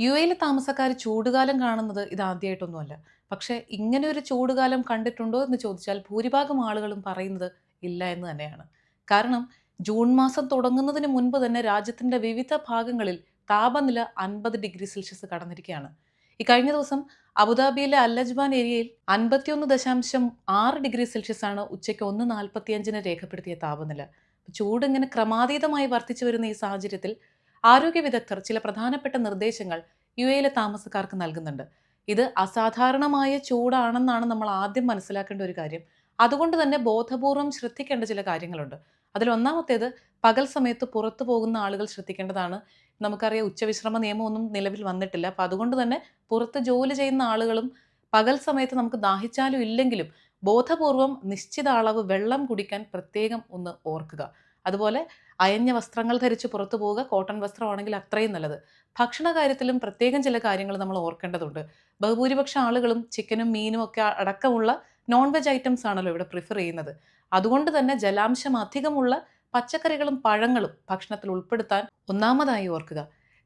U എയിലെ താമസക്കാർ ചൂടുകാലം കാണുന്നത് ഇതാദ്യമായിട്ടൊന്നുമല്ല പക്ഷേ ഇങ്ങനെ ഒരു ചൂടുകാലം കണ്ടിട്ടുണ്ടോ എന്ന് ചോദിച്ചാൽ ഭൂരിഭാഗം ആളുകളും പറയുന്നത് ഇല്ല എന്ന് തന്നെയാണ്. കാരണം ജൂൺ മാസം തുടങ്ങുന്നതിന് മുൻപ് തന്നെ രാജ്യത്തിന്റെ വിവിധ ഭാഗങ്ങളിൽ താപനില അൻപത് ഡിഗ്രി സെൽഷ്യസ് കടന്നിരിക്കുകയാണ്. ഈ കഴിഞ്ഞ ദിവസം അബുദാബിയിലെ അല്ലജ്ബാൻ ഏരിയയിൽ അൻപത്തിയൊന്ന് ദശാംശം ആറ് ഡിഗ്രി സെൽഷ്യസ് ആണ് ഉച്ചയ്ക്ക് ഒന്ന് നാൽപ്പത്തിയഞ്ചിന് രേഖപ്പെടുത്തിയ താപനില. ചൂട് ഇങ്ങനെ ക്രമാതീതമായി വർദ്ധിച്ചു വരുന്ന ഈ സാഹചര്യത്തിൽ ആരോഗ്യ വിദഗ്ധർ ചില പ്രധാനപ്പെട്ട നിർദ്ദേശങ്ങൾ യു എയിലെ താമസക്കാർക്ക് നൽകുന്നുണ്ട്. ഇത് അസാധാരണമായ ചൂടാണെന്നാണ് നമ്മൾ ആദ്യം മനസ്സിലാക്കേണ്ട ഒരു കാര്യം. അതുകൊണ്ട് തന്നെ ബോധപൂർവം ശ്രദ്ധിക്കേണ്ട ചില കാര്യങ്ങളുണ്ട്. അതിൽ ഒന്നാമത്തേത് പകൽ സമയത്ത് പുറത്തു പോകുന്ന ആളുകൾ ശ്രദ്ധിക്കേണ്ടതാണ്. നമുക്കറിയാം ഉച്ചവിശ്രമ നിയമം ഒന്നും നിലവിൽ വന്നിട്ടില്ല. അപ്പം അതുകൊണ്ട് തന്നെ പുറത്ത് ജോലി ചെയ്യുന്ന ആളുകളും പകൽ സമയത്ത് നമുക്ക് ദാഹിച്ചാലും ഇല്ലെങ്കിലും ബോധപൂർവം നിശ്ചിത അളവ് വെള്ളം കുടിക്കാൻ പ്രത്യേകം ഒന്ന് ഓർക്കുക. അതുപോലെ അയഞ്ഞ വസ്ത്രങ്ങൾ ധരിച്ച് പുറത്തു പോവുക കോട്ടൺ വസ്ത്രമാണെങ്കിൽ അത്രയും നല്ലത്. ഭക്ഷണ കാര്യത്തിലും പ്രത്യേകം ചില കാര്യങ്ങൾ നമ്മൾ ഓർക്കേണ്ടതുണ്ട്. ബഹുഭൂരിപക്ഷ ആളുകളും ചിക്കനും മീനും ഒക്കെ അടക്കമുള്ള നോൺ വെജ് ഐറ്റംസ് ആണല്ലോ ഇവിടെ പ്രിഫർ ചെയ്യുന്നത്. അതുകൊണ്ട് തന്നെ ജലാംശം അധികമുള്ള പച്ചക്കറികളും പഴങ്ങളും ഭക്ഷണത്തിൽ ഉൾപ്പെടുത്താൻ ഒന്നാമതായി ഓർക്കുക.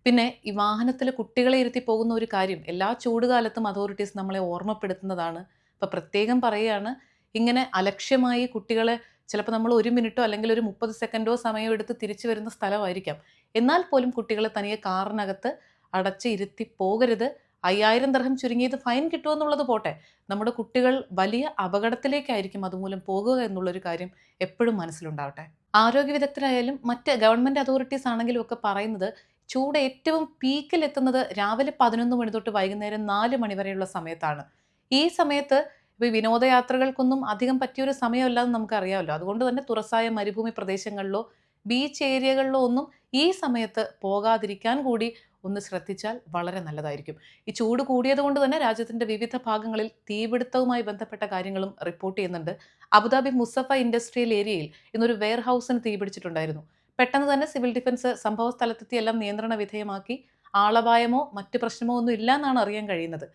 പിന്നെ ഈ വാഹനത്തിൽ കുട്ടികളെ ഇരുത്തി പോകുന്ന ഒരു കാര്യം എല്ലാ ചൂടുകാലത്തും അതോറിറ്റീസ് നമ്മളെ ഓർമ്മപ്പെടുത്തുന്നതാണ്. ഇപ്പം പ്രത്യേകം പറയുകയാണ് ഇങ്ങനെ അലക്ഷ്യമായി കുട്ടികളെ ചിലപ്പോൾ നമ്മൾ ഒരു മിനിറ്റോ അല്ലെങ്കിൽ ഒരു മുപ്പത് സെക്കൻഡോ സമയം എടുത്ത് തിരിച്ചു വരുന്ന സ്ഥലമായിരിക്കാം. എന്നാൽ പോലും കുട്ടികളെ തനിയെ കാറിനകത്ത് അടച്ച് ഇരുത്തി പോകരുത്. അയ്യായിരം ദർഹം ചുരുങ്ങിയത് ഫൈൻ കിട്ടുമെന്നുള്ളത് പോട്ടെ. നമ്മുടെ കുട്ടികൾ വലിയ അപകടത്തിലേക്കായിരിക്കും അതുമൂലം പോകുക എന്നുള്ളൊരു കാര്യം എപ്പോഴും മനസ്സിലുണ്ടാവട്ടെ. ആരോഗ്യ വിദഗ്ധരായാലും മറ്റ് ഗവൺമെന്റ് അതോറിറ്റീസ് ആണെങ്കിലും ഒക്കെ പറയുന്നത് ചൂട് ഏറ്റവും പീക്കിലെത്തുന്നത് രാവിലെ പതിനൊന്ന് മണി തൊട്ട് വൈകുന്നേരം നാല് മണി വരെയുള്ള സമയത്താണ്. ഈ സമയത്ത് ഇപ്പോൾ വിനോദയാത്രകൾക്കൊന്നും അധികം പറ്റിയൊരു സമയമല്ലാതെ നമുക്കറിയാമല്ലോ. അതുകൊണ്ട് തന്നെ തുറസായ മരുഭൂമി പ്രദേശങ്ങളിലോ ബീച്ച് ഏരിയകളിലോ ഒന്നും ഈ സമയത്ത് പോകാതിരിക്കാൻ കൂടി ഒന്ന് ശ്രദ്ധിച്ചാൽ വളരെ നല്ലതായിരിക്കും. ഈ ചൂട് കൂടിയതുകൊണ്ട് തന്നെ രാജ്യത്തിന്റെ വിവിധ ഭാഗങ്ങളിൽ തീപിടുത്തവുമായി ബന്ധപ്പെട്ട കാര്യങ്ങളും റിപ്പോർട്ട് ചെയ്യുന്നുണ്ട്. അബുദാബി മുസഫ ഇൻഡസ്ട്രിയൽ ഏരിയയിൽ ഇന്നൊരു വെയർ ഹൗസിന് തീപിടിച്ചിട്ടുണ്ടായിരുന്നു. പെട്ടെന്ന് തന്നെ സിവിൽ ഡിഫൻസ് സംഭവ സ്ഥലത്തെത്തി എല്ലാം നിയന്ത്രണ വിധേയമാക്കി. ആളപായമോ മറ്റ് പ്രശ്നമോ ഒന്നും ഇല്ല എന്നാണ് അറിയാൻ കഴിയുന്നത്.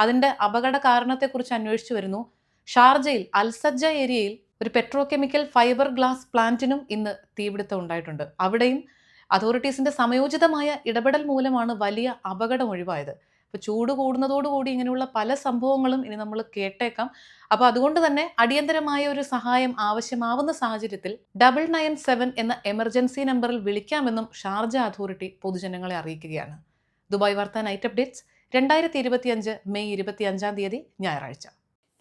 അതിന്റെ അപകട കാരണത്തെക്കുറിച്ച് അന്വേഷിച്ചു വരുന്നു. ഷാർജയിൽ അൽസജ്ജ ഏരിയയിൽ ഒരു പെട്രോ കെമിക്കൽ ഫൈബർ ഗ്ലാസ് പ്ലാന്റിനും ഇന്ന് തീപിടുത്തം ഉണ്ടായിട്ടുണ്ട്. അവിടെയും അതോറിറ്റീസിന്റെ സമയോചിതമായ ഇടപെടൽ മൂലമാണ് വലിയ അപകടം ഒഴിവായത്. അപ്പോൾ ചൂട് കൂടുന്നതോടുകൂടി ഇങ്ങനെയുള്ള പല സംഭവങ്ങളും ഇനി നമ്മൾ കേട്ടേക്കാം. അപ്പോൾ അതുകൊണ്ട് തന്നെ അടിയന്തരമായ ഒരു സഹായം ആവശ്യമാവുന്ന സാഹചര്യത്തിൽ ഡബിൾ നയൻ സെവൻ എന്ന എമർജൻസി നമ്പറിൽ വിളിക്കാമെന്നും ഷാർജ അതോറിറ്റി പൊതുജനങ്ങളെ അറിയിക്കുകയാണ്. ദുബായ് വാർത്ത നൈറ്റ് അപ്ഡേറ്റ്സ്. രണ്ടായിരത്തി ഇരുപത്തിയഞ്ച് മെയ് ഇരുപത്തി അഞ്ചാം തീയതി ഞായറാഴ്ച.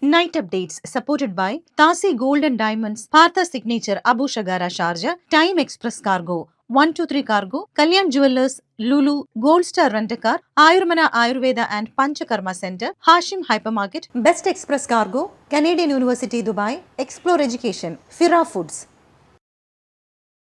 നൈറ്റ് അപ്ഡേറ്റ്സ് സപ്പോർട്ടഡ് ബൈ താസി golden diamonds Partha signature Abu Shagara Sharjah time express cargo one two three cargo Kalyan jewellers Lulu gold star rent a car Ayurmana Ayurveda and Panchakarma centre Hashim hypermarket best express cargo Canadian university Dubai explore education ഫിറ foods